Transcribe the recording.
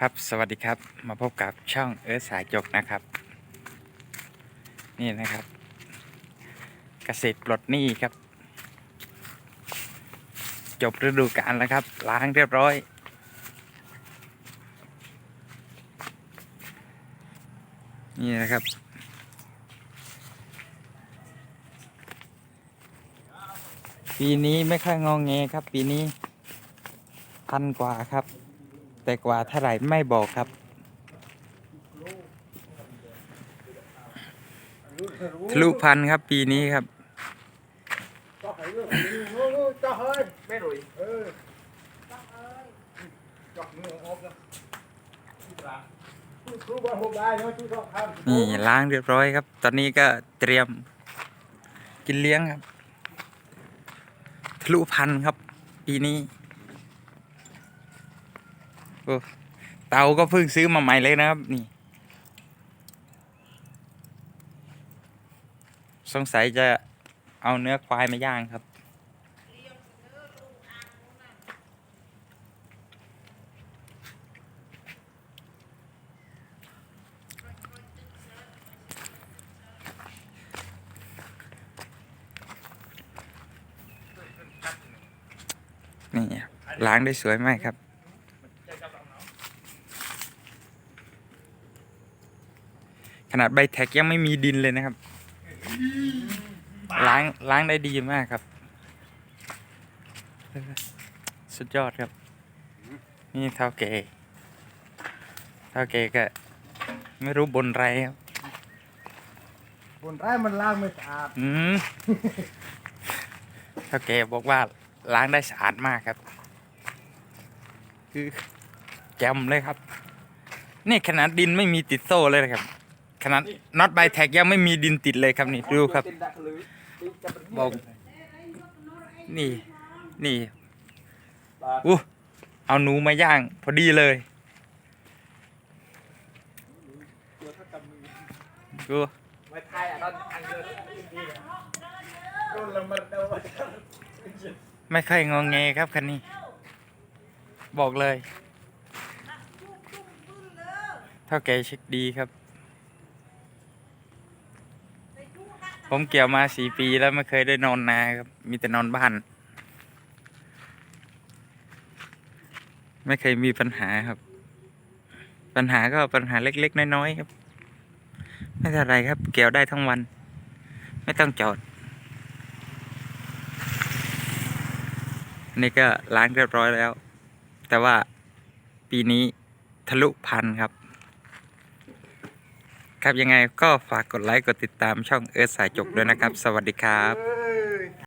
ครับสวัสดีครับมาพบกับช่องเอิร์ธสายจกนะครับ นี่นะครับ เกษตรปลดหนี้ครับ จบฤดูกาลแล้วครับ ล้างเรียบร้อย นี่นะครับ ปีนี้ไม่ค่อยงองแงครับ ปีนี้พันกว่าครับ แต่กว่าเท่าไหร่ไม่บอกครับ ทะลุพันครับปีนี้ครับ นี่ล้างเรียบร้อยครับ ตอนนี้ก็เตรียมกินเลี้ยงครับ ทะลุพันครับ ปีนี้ เตาก็เพิ่งซื้อมาใหม่เลยนะครับ นี่ สงสัยจะเอาเนื้อควายมาย่างครับ นี่ล้างได้สวยมากครับ ขนาดใบแท็กยังไม่มีดินเลยนะครับ ล้างล้างได้ดีมากครับ สุดยอดครับ นี่เท่าเกเท่าเกก็ไม่รู้บนไรครับ buồn trái mình lang mới sạp อืมเท่าแกบอกว่าล้างได้สะอาดมากครับ คือแจ่มเลยครับ นี่ขนาดดินไม่มีติดโซ่เลยนะครับ ขนาดน็อตใบแท็กยังไม่มีดินติดเลยครับนี่ดูครับ บอก นี่ นี่อู้เอาหนูมาย่าง พอดีเลยดูไม่ค่อยงองแงครับคันนี้ บอกเลย เท่าแกเช็คดีครับ ผมเกี่ยวมาสี่ปีแล้วไม่เคยได้นอนนาครับ มีแต่นอนบ้าน ไม่เคยมีปัญหาครับ ปัญหาก็ปัญหาเล็ก ๆ น้อยๆครับ ไม่เท่าไรครับ เกี่ยวได้ทั้งวัน ไม่ต้องจอด นี่ก็ล้างเรียบร้อยแล้ว แต่ว่าปีนี้ทะลุพันครับ ครับยังไงก็ฝากกดไลค์กดติดตามช่องเอิร์ธสายจกด้วยนะครับ สวัสดีครับ